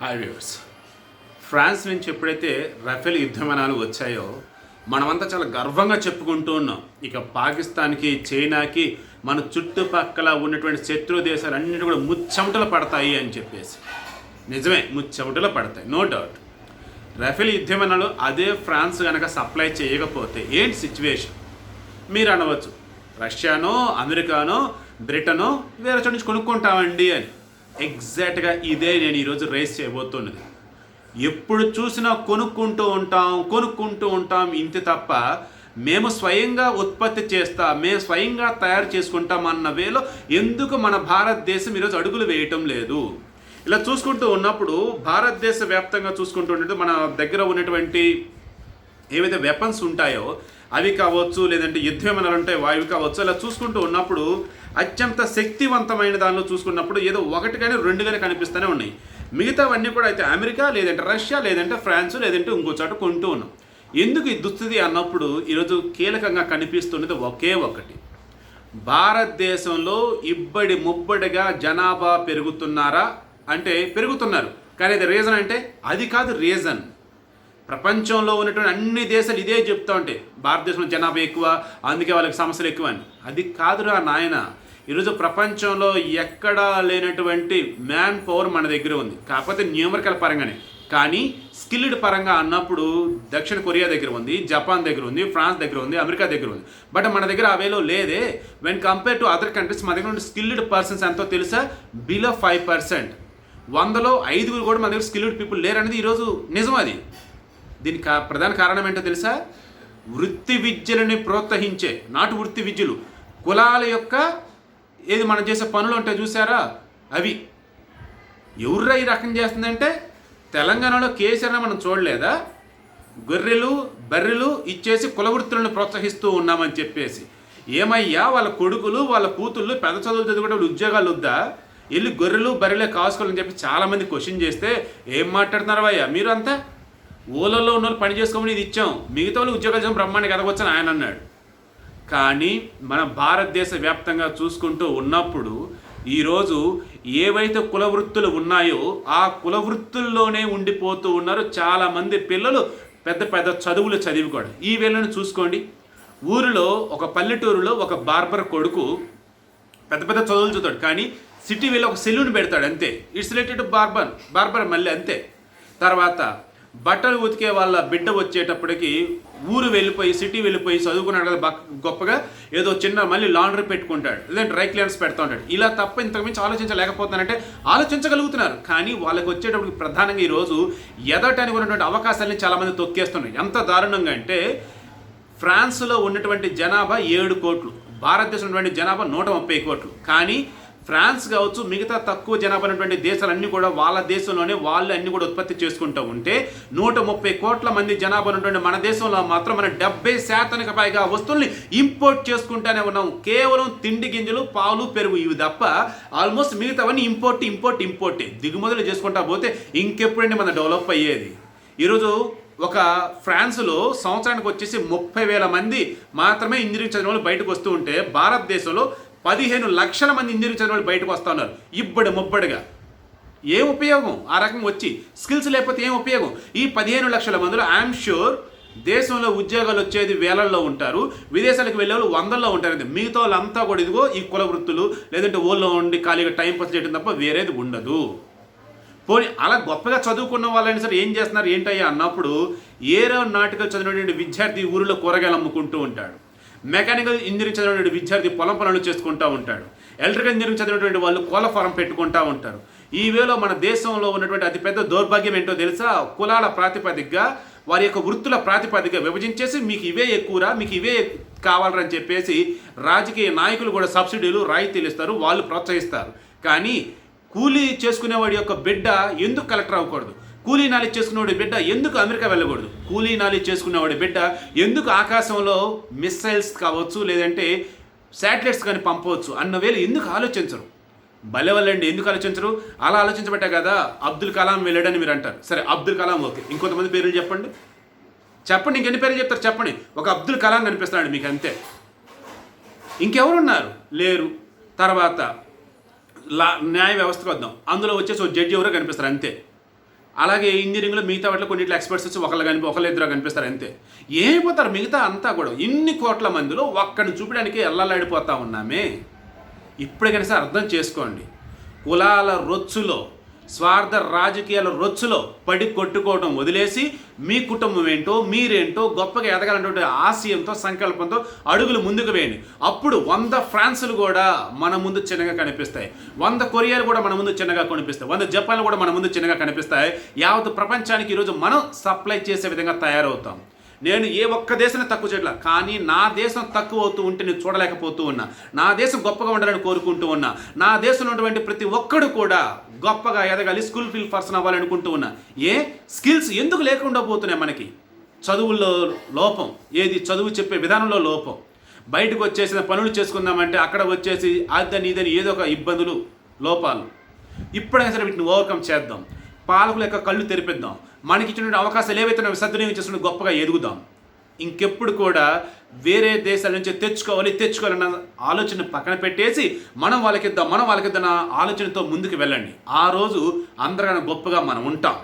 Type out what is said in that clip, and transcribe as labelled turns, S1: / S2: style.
S1: Hi viewers France నుంచి ఎప్పుడైతే Rafale యుద్ధ విమానాలు వచ్చాయో మనమంతా చాలా గర్వంగా చెప్పుకుంటూ ఉన్నాం. ఇక పాకిస్తాన్కి చైనాకి మన చుట్టుపక్కల ఉన్నటువంటి శత్రు దేశాలన్నిటి కూడా ముచ్చెమటలు పడతాయి అని చెప్పేసి. నిజమే ముచ్చెమటలు పడతాయి నో డౌట్ రఫేల్ యుద్ధ విమానాలు అదే ఫ్రాన్స్ కనుక సప్లై చేయకపోతే ఏంటి సిచ్యువేషన్ మీరు అనవచ్చు రష్యానో అమెరికానో బ్రిటనో వేరే చోట నుంచి కొనుక్కుంటామండి అని. ఎగ్జాక్ట్గా ఇదే నేను ఈరోజు రేస్ చేయబోతున్నది. ఎప్పుడు చూసినా కొనుక్కుంటూ ఉంటాం కొనుక్కుంటూ ఉంటాం ఇంతే తప్ప మేము స్వయంగా ఉత్పత్తి చేస్తా మేము స్వయంగా తయారు చేసుకుంటాం అన్న వేలో ఎందుకు మన భారతదేశం ఈరోజు అడుగులు వేయటం లేదు? ఇలా చూసుకుంటూ ఉన్నప్పుడు భారతదేశ వ్యాప్తంగా చూసుకుంటూ ఉన్నట్టు మన దగ్గర ఉన్నటువంటి ఏవైతే వెపన్స్ ఉంటాయో అవి కావచ్చు లేదంటే యుద్ధం ఏమైనా ఉంటాయి అవి కావచ్చు అలా చూసుకుంటూ ఉన్నప్పుడు అత్యంత శక్తివంతమైన దానిలో చూసుకున్నప్పుడు ఏదో ఒకటి కానీ రెండు కానీ కనిపిస్తూనే ఉన్నాయి. మిగతావన్నీ కూడా అయితే అమెరికా లేదంటే రష్యా లేదంటే ఫ్రాన్స్ లేదంటే ఇంకో చోట కొంటూ ఉన్నాం. ఎందుకు ఈ దుస్థితి అన్నప్పుడు ఈరోజు కీలకంగా కనిపిస్తున్నది ఒకే ఒకటి. భారతదేశంలో ఇబ్బడి ముబ్బడిగా జనాభా పెరుగుతున్నారా? అంటే పెరుగుతున్నారు. కానీ అది రీజన్ అంటే అది కాదు రీజన్ ప్రపంచంలో ఉన్నటువంటి అన్ని దేశాలు ఇదే చెప్తా ఉంటాయి భారతదేశంలో జనాభా ఎక్కువ అందుకే వాళ్ళకి సమస్యలు ఎక్కువ అని. అది కాదురా నాయన. ఈరోజు ప్రపంచంలో ఎక్కడా లేనటువంటి మ్యాన్ పవర్ మన దగ్గర ఉంది. కాకపోతే న్యూమరికల్ పరంగానే. కానీ స్కిల్డ్ పరంగా అన్నప్పుడు దక్షిణ కొరియా దగ్గర ఉంది జపాన్ దగ్గర ఉంది ఫ్రాన్స్ దగ్గర ఉంది అమెరికా దగ్గర ఉంది. బట్ మన దగ్గర అవేలో లేదే. When compare to other countries మన దగ్గర ఉన్న స్కిల్డ్ పర్సన్స్ ఎంతో తెలుసా? బిలో ఫైవ్ పర్సెంట్ వందలో ఐదుగురు కూడా మన దగ్గర స్కిల్డ్ పీపుల్ లేరు అనేది ఈరోజు నిజం అది. దీనికి కా- ప్రధాన కారణం ఏంటో తెలుసా? వృత్తి విద్యలని ప్రోత్సహించే నాటు వృత్తి విద్యలు. కులాల యొక్క ఏది మనం చేసే పనులు ఉంటాయి చూసారా? అవి. ఎవర్రా ఈ రకం చేస్తుందంటే తెలంగాణలో కేసీఆర్ మనం చూడలేదా? గొర్రెలు బర్రెలు ఇచ్చేసి కుల వృత్తులను ప్రోత్సహిస్తూ ఉన్నామని చెప్పేసి. ఏమయ్యా వాళ్ళ కొడుకులు వాళ్ళ కూతుళ్ళు పెద్ద చదువులు చదివి కూడా ఉద్యోగాలు వద్దా? వెళ్ళి గొర్రెలు బర్రెలే కాసుకోవాలని చెప్పి చాలామంది క్వశ్చన్ చేస్తే ఏం మాట్లాడుతున్నారు అయ్యా మీరు అంతా? ఊళ్ళల్లో ఉన్న వాళ్ళు పని చేసుకోమని ఇది ఇచ్చాం. మిగతా వాళ్ళు ఉద్యోగాలు చేయడం బ్రహ్మాండ ఎదగొచ్చని ఆయన అన్నాడు. కానీ మన భారతదేశ వ్యాప్తంగా చూసుకుంటూ ఉన్నప్పుడు ఈరోజు ఏవైతే కుల వృత్తులు ఉన్నాయో ఆ కుల వృత్తుల్లోనే ఉండిపోతూ ఉన్నారు చాలామంది పిల్లలు పెద్ద పెద్ద చదువులు చదివి కూడా ఈ వేళను చూసుకోండి. ఊరిలో ఒక పల్లెటూరులో ఒక బార్బర్ కొడుకు పెద్ద పెద్ద చదువులు చదువుతాడు. కానీ సిటీ వెళ్ళి ఒక సెలూన్ పెడతాడు అంతే. It's related barber. బార్బర్ మళ్ళీ అంతే. తర్వాత బట్టలు ఉతికే వాళ్ళ బిడ్డ వచ్చేటప్పటికి ఊరు వెళ్ళిపోయి సిటీ వెళ్ళిపోయి చదువుకున్నాడు కదా గొప్పగా ఏదో చిన్న మళ్ళీ లాండ్రీ పెట్టుకుంటాడు లేదంటే డ్రై క్లీనర్స్ పెడతా ఉంటాడు. ఇలా తప్ప ఇంతకుమించి ఆలోచించలేకపోతున్నారంటే ఆలోచించగలుగుతున్నారు. కానీ వాళ్ళకి వచ్చేటప్పటికి ప్రధానంగా ఈరోజు ఎదటానికి ఉన్నటువంటి అవకాశాలని చాలామంది తొక్కేస్తున్నారు ఎంత దారుణంగా అంటే ఫ్రాన్స్లో ఉన్నటువంటి జనాభా ఏడు కోట్లు భారతదేశంలో ఉన్నటువంటి జనాభా నూట ముప్పై కోట్లు. కానీ ఫ్రాన్స్ కావచ్చు మిగతా తక్కువ జనాభా ఉన్నటువంటి దేశాలన్నీ కూడా వాళ్ళ దేశంలోనే వాళ్ళు అన్ని కూడా ఉత్పత్తి చేసుకుంటూ ఉంటే నూట ముప్పై కోట్ల మంది జనాభా ఉన్నటువంటి మన దేశంలో మాత్రం మన డెబ్బై శాతానికి పైగా వస్తువుల్ని ఇంపోర్ట్ చేసుకుంటానే ఉన్నాం. కేవలం తిండి గింజలు పాలు పెరుగు ఇవి తప్ప ఆల్మోస్ట్ మిగతావన్నీ ఇంపోర్ట్ ఇంపోర్ట్ ఇంపోర్ట్. దిగుమతులు చేసుకుంటా పోతే ఇంకెప్పుడండి మన డెవలప్ అయ్యేది? ఈరోజు ఒక ఫ్రాన్స్లో సంవత్సరానికి వచ్చేసి ముప్పై వేల మంది మాత్రమే ఇంజనీరింగ్ చదివిన వాళ్ళు బయటకు వస్తూ ఉంటే భారతదేశంలో పదిహేను లక్షల మంది ఇంజనీరింగ్ చదివిన వాళ్ళు బయటకు వస్తూ ఉన్నారు. ఇబ్బడి ముబ్బడిగా. ఏం ఉపయోగం? ఆ రకం వచ్చి. స్కిల్స్ లేకపోతే ఏం ఉపయోగం? ఈ పదిహేను లక్షల మందిలో ఐఎమ్ షూర్ దేశంలో ఉద్యోగాలు వచ్చేది వేలల్లో ఉంటారు. విదేశాలకు వెళ్ళే వాళ్ళు వందల్లో ఉంటారు. మిగతా వాళ్ళంతా కూడా ఇదిగో ఈ కుల వృత్తులు లేదంటే ఊళ్ళో ఉండి ఖాళీగా టైం పాస్ చేయడం తప్ప వేరేది ఉండదు. పోనీ అలా గొప్పగా చదువుకున్న వాళ్ళైనా సరే ఏం చేస్తున్నారు? ఏంటయ్యా? అన్నప్పుడు ఏరో నాటికల్ చదివినటువంటి విద్యార్థి ఊరిలో కూరగాయలు అమ్ముకుంటూ ఉంటాడు. మెకానికల్ ఇంజనీరింగ్ చదివినటువంటి విద్యార్థి పొలం పనులు చేసుకుంటూ ఉంటాడు. ఎలక్ట్రికల్ ఇంజనీరింగ్ చదివినటువంటి వాళ్ళు కోళ్ళ ఫారం పెట్టుకుంటూ ఉంటారు. ఈ వేలో మన దేశంలో ఉన్నటువంటి అతిపెద్ద దౌర్భాగ్యం ఏంటో తెలుసా? కులాల ప్రాతిపదికగా వారి యొక్క వృత్తుల ప్రాతిపదికగా విభజించేసి మీకు ఇవే ఎక్కువరా మీకు ఇవే కావాలని చెప్పేసి రాజకీయ నాయకులు కూడా సబ్సిడీలు రాయితీలు ఇస్తారు వాళ్ళు ప్రోత్సహిస్తారు. కానీ కూలీ చేసుకునేవాడి యొక్క బిడ్డ ఎందుకు కలెక్టర్ అవ్వకూడదు? కూలీ నాలెడ్జ్ చేసుకునేవాడి బిడ్డ ఎందుకు అమెరికా వెళ్ళకూడదు? కూలీ నాలెడ్జ్ చేసుకునేవాడి బిడ్డ ఎందుకు ఆకాశంలో మిస్సైల్స్ కావచ్చు లేదంటే శాటిలైట్స్ కానీ పంపవచ్చు అన్న వేలు ఎందుకు ఆలోచించరు? భలే ఎందుకు ఆలోచించరు? అలా ఆలోచించబట్టే కదా అబ్దుల్ కలాం వెళ్ళాడని మీరు అంటారు. సరే అబ్దుల్ కలాం ఓకే. ఇంకొంతమంది పేర్లు చెప్పండి. చెప్పండి ఇంకెన్ని పేర్లు చెప్తారు చెప్పండి. ఒక అబ్దుల్ కలాం కనిపిస్తున్నాడు మీకు అంతే. ఇంకెవరున్నారు? లేరు. తర్వాత లా న్యాయ వ్యవస్థకు వద్దాం అందులో వచ్చేసి ఒక జడ్జి ఎవరో కనిపిస్తారు అంతే. అలాగే ఇంజనీరింగ్లో మిగతా వాటిలో కొన్నిట్లో ఎక్స్పర్ట్స్ వచ్చి ఒకళ్ళు కనిపి ఒకళ్ళు ఇద్దరు కనిపిస్తారు అంతే. ఏమైపోతారు మిగతా అంతా కూడా? ఇన్ని కోట్ల మందిలో ఒక్కడిని చూపడానికి ఎల్లలాడిపోతా ఉన్నామే. ఇప్పుడే సార్ అర్థం చేసుకోండి. కులాల రొచ్చులో స్వార్థ రాజకీయాల రొచ్చులో పడి కొట్టుకోవడం వదిలేసి మీ కుటుంబం ఏంటో మీరేంటో గొప్పగా ఎదగాలన్నటువంటి ఆశయంతో సంకల్పంతో అడుగులు ముందుకు వేయండి. అప్పుడు వంద ఫ్రాన్సులు కూడా మన ముందు చిన్నగా కనిపిస్తాయి. వంద కొరియాలు కూడా మన ముందు చిన్నగా కనిపిస్తాయి. వంద జపాన్లు కూడా మన ముందు చిన్నగా కనిపిస్తాయి. యావత్ ప్రపంచానికి ఈరోజు మనం సప్లై చేసే విధంగా తయారవుతాం. నేను ఏ ఒక్క దేశం తక్కువ చేయట్లా. కానీ నా దేశం తక్కువ అవుతూ ఉంటే నేను చూడలేకపోతూ ఉన్నా. నా దేశం గొప్పగా ఉండాలని కోరుకుంటూ ఉన్నా. నా దేశంలో ఉన్నటువంటి ప్రతి ఒక్కడు కూడా గొప్పగా ఎదగాలి స్కూల్ ఫీల్ పర్సన్ అవ్వాలనుకుంటూ ఉన్నా. ఏ? స్కిల్స్ ఎందుకు లేకుండా పోతున్నాయి మనకి? చదువుల్లో లోపం. ఏది? చదువు చెప్పే విధానంలో లోపం. బయటకు వచ్చేసిన పనులు చేసుకుందామంటే అక్కడ వచ్చేసి అదని ఇదని ఏదో ఒక ఇబ్బందులు లోపాలు. ఇప్పుడైనా సరే వీటిని ఓవర్కమ్ చేద్దాం. పాలకుల యొక్క కళ్ళు తెరిపిద్దాం. మనకి ఇచ్చిన అవకాశాలు ఏవైతే ఉన్నాయో సద్వినియోగం చేసుకుని గొప్పగా ఎదుగుదాం. ఇంకెప్పుడు కూడా వేరే దేశాల నుంచి తెచ్చుకోవాలి తెచ్చుకోవాలన్న ఆలోచన పక్కన పెట్టేసి మనం వాళ్ళకిద్దాం మనం వాళ్ళకిద్దాం ఆలోచనతో ముందుకు వెళ్ళండి. ఆ రోజు అందరికన్నా గొప్పగా మనం ఉంటాం.